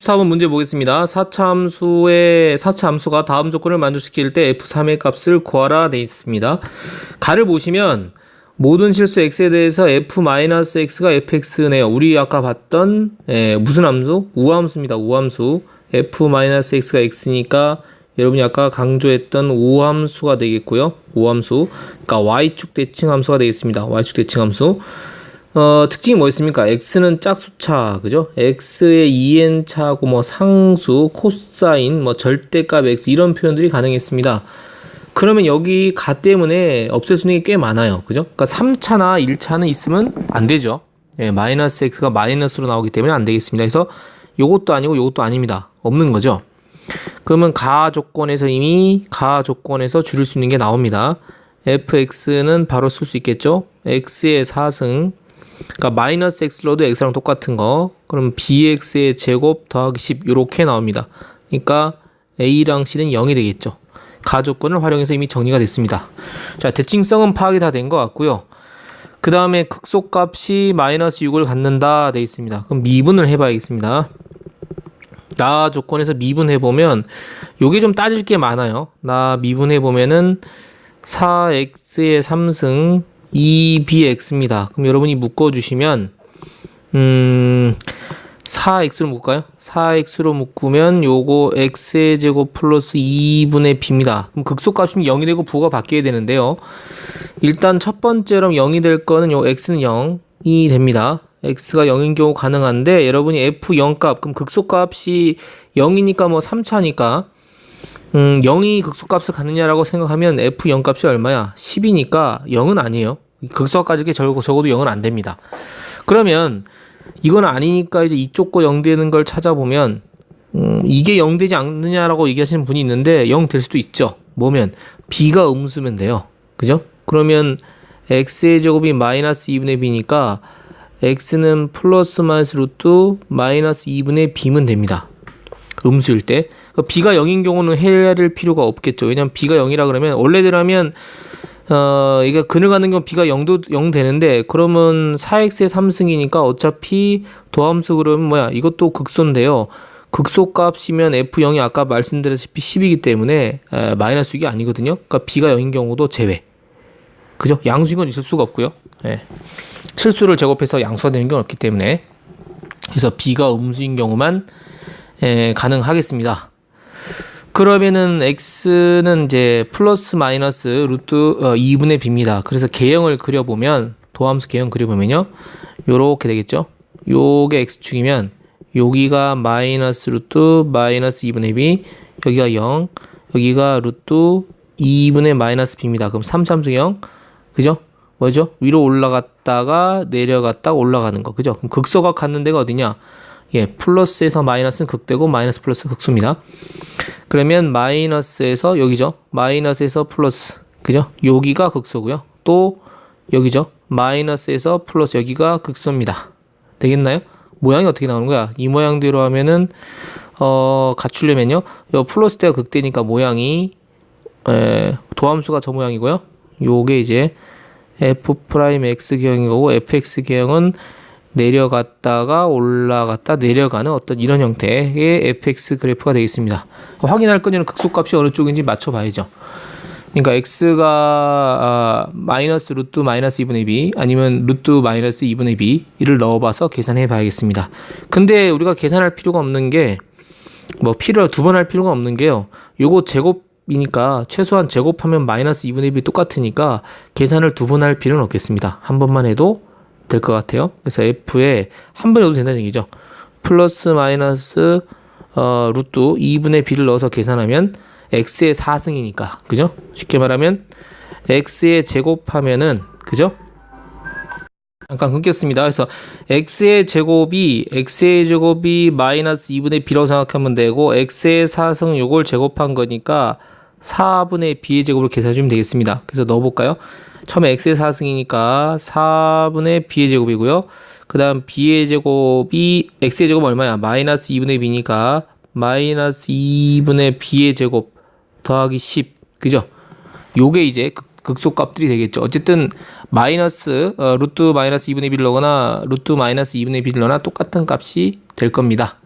4번 문제 보겠습니다. 4차 함수의 4차 함수가 다음 조건을 만족시킬 때 f3의 값을 구하라 돼 있습니다. 가를 보시면 모든 실수 x에 대해서 f-x가 fx네요. 우리 아까 봤던 예, 무슨 함수? 우함수입니다. 우함수. f-x가 x니까 여러분이 아까 강조했던 우함수가 되겠고요. 우함수. 그러니까 y축 대칭 함수가 되겠습니다. y축 대칭 함수. 어, 특징이 뭐였습니까? x는 짝수차, 그죠? x의 2n 차고 뭐 상수, 코사인, 뭐 절대값 x 이런 표현들이 가능했습니다. 그러면 여기 가 때문에 없앨 수 있는 게 꽤 많아요. 그죠? 그러니까 3차나 1차는 있으면 안 되죠. 예, 마이너스 x가 마이너스로 나오기 때문에 안 되겠습니다. 그래서 요것도 아니고 요것도 아닙니다. 없는 거죠. 그러면 가 조건에서 이미 가 조건에서 줄일 수 있는 게 나옵니다. fx는 바로 쓸 수 있겠죠? x의 4승 그러니까 마이너스 x로도 x랑 똑같은 거 그럼 bx의 제곱 더하기 10 이렇게 나옵니다. 그러니까 a랑 c는 0이 되겠죠. 가조건을 활용해서 이미 정리가 됐습니다. 자 대칭성은 파악이 다 된 것 같고요. 그 다음에 극소값이 마이너스 6을 갖는다 돼 있습니다. 그럼 미분을 해봐야겠습니다. 나 조건에서 미분해보면 요게 좀 따질 게 많아요. 나 미분해보면은 4x의 3승 2bx입니다. 그럼 여러분이 묶어주시면 음 4x로 묶을까요? 4x로 묶으면 요거 x의 제곱 플러스 2분의 b입니다. 그럼 극소값이면 0이 되고 부가 바뀌어야 되는데요. 일단 첫 번째로 0이 될 거는 요 x는 0이 됩니다. x가 0인 경우 가능한데 여러분이 f0 값 그럼 극소값이 0이니까 뭐 3차니까 음, 0이 극소값을 갖느냐라고 생각하면 f0 값이 얼마야? 10이니까 0은 아니에요. 극소값까지 적어도, 적어도 0은 안 됩니다. 그러면 이건 아니니까 이제 이쪽 거 0 되는 걸 찾아보면 음, 이게 0 되지 않느냐라고 얘기하시는 분이 있는데 0 될 수도 있죠. 뭐면 b가 음수면 돼요. 그죠? 그러면 x의 제곱이 마이너스 2분의 b니까 x는 플러스 마이너스 루트 마이너스 2분의 b면 됩니다. 음수일 때. 그러니까 b가 0인 경우는 해야 될 필요가 없겠죠. 왜냐면 b가 0이라 그러면 원래대로면 어, 이게 근을 가는 경우 b가 0도 0 되는데 그러면 4x의 3승이니까 어차피 도함수 그러면 뭐야? 이것도 극소인데요. 극소 값이면 f0이 아까 말씀드렸다시피 10이기 때문에 에, 마이너스 6이 아니거든요. 그러니까 b가 0인 경우도 제외. 그죠? 양수인 건 있을 수가 없고요. 예. 실수를 제곱해서 양수가 되는 건 없기 때문에 그래서 b가 음수인 경우만 에, 가능하겠습니다. 그러면은 x는 이제 플러스 마이너스 루트 어, 2분의 b입니다. 그래서 개형을 그려보면 도함수 개형 그려보면요. 요렇게 되겠죠. 요게 x축이면 여기가 마이너스 루트 마이너스 2분의 b 여기가 0 여기가 루트 2분의 마이너스 b입니다. 그럼 3참수 0 그죠? 뭐죠? 위로 올라갔다가 내려갔다가 올라가는 거 그죠? 그럼 극소가 갖는 데가 어디냐? 예, 플러스에서 마이너스는 극대고 마이너스 플러스 극수입니다. 그러면 마이너스에서 여기죠. 마이너스에서 플러스. 그죠? 여기가 극소고요. 또 여기죠. 마이너스에서 플러스 여기가 극소입니다. 되겠나요? 모양이 어떻게 나오는 거야? 이 모양대로 하면은 어, 갖추려면요. 요 플러스 때가 극대니까 모양이 에, 도함수가 저 모양이고요. 요게 이제 f 프라임 x 기형인 거고 fx 기형은 내려갔다가 올라갔다 내려가는 어떤 이런 형태의 fx 그래프가 되겠습니다. 확인할 거는 극소값이 어느 쪽인지 맞춰봐야죠. 그러니까 x가 아, 마이너스 루트 마이너스 2분의 b 아니면 루트 마이너스 2분의 b를 넣어봐서 계산해 봐야겠습니다. 근데 우리가 계산할 필요가 없는 게 뭐 필요 두 번 할 필요가 없는 게요. 요거 제곱이니까 최소한 제곱하면 마이너스 2분의 b 똑같으니까 계산을 두 번 할 필요는 없겠습니다. 한 번만 해도 될 것 같아요. 그래서 f에 한 번에 도 된다는 얘기죠. 플러스 마이너스 어, 루트 2분의 b를 넣어서 계산하면 x의 4승이니까 그죠? 쉽게 말하면 x의 제곱하면은 그죠? 잠깐 끊겼습니다. 그래서 x의 제곱이 x의 제곱이 마이너스 2분의 b라고 생각하면 되고 x의 4승 요걸 제곱한 거니까 4분의 b의 제곱을 계산해 주면 되겠습니다. 그래서 넣어볼까요? 처음에 x의 4승이니까 4분의 b의 제곱이고요. 그 다음 b의 제곱이 x의 제곱 얼마야? 마이너스 2분의 b니까 마이너스 2분의 b의 제곱 더하기 10 그죠? 요게 이제 극소값들이 되겠죠. 어쨌든 마이너스 어, 루트 마이너스 2분의 b를 넣거나 루트 마이너스 2분의 b를 넣거나 똑같은 값이 될 겁니다.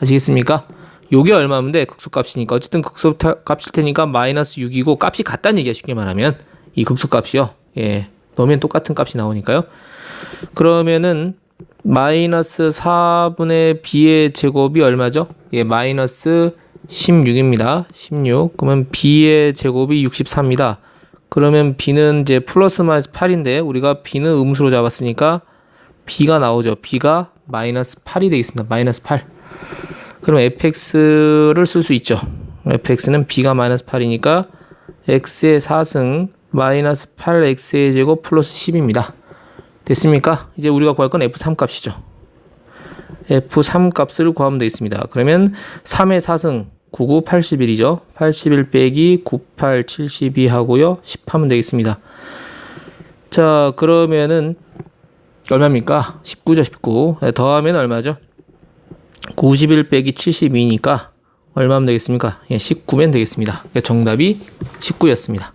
아시겠습니까? 요게 얼마인데 극소값이니까 어쨌든 극소값일 테니까 마이너스 6이고 값이 같다는 얘기야 쉽게 말하면 이 극소값이요. 예. 넣으면 똑같은 값이 나오니까요. 그러면은 마이너스 4분의 b의 제곱이 얼마죠? 예, 마이너스 16입니다. 16. 그러면 b의 제곱이 64입니다. 그러면 b는 이제 플러스 마이너스 8인데 우리가 b는 음수로 잡았으니까 b가 나오죠. b가 마이너스 8이 되겠습니다. 마이너스 8. 그럼 fx를 쓸 수 있죠. fx는 b가 마이너스 8이니까 x의 4승 마이너스 8x의 제곱 플러스 10입니다. 됐습니까? 이제 우리가 구할 건 f3 값이죠. f3 값을 구하면 되겠습니다. 그러면 3의 4승 99, 81이죠. 81 빼기 98, 72 하고요. 10 하면 되겠습니다. 자, 그러면은 얼마입니까? 19죠, 19. 네, 더하면 얼마죠? 91 빼기 72니까 얼마면 되겠습니까? 예, 19면 되겠습니다. 정답이 19였습니다.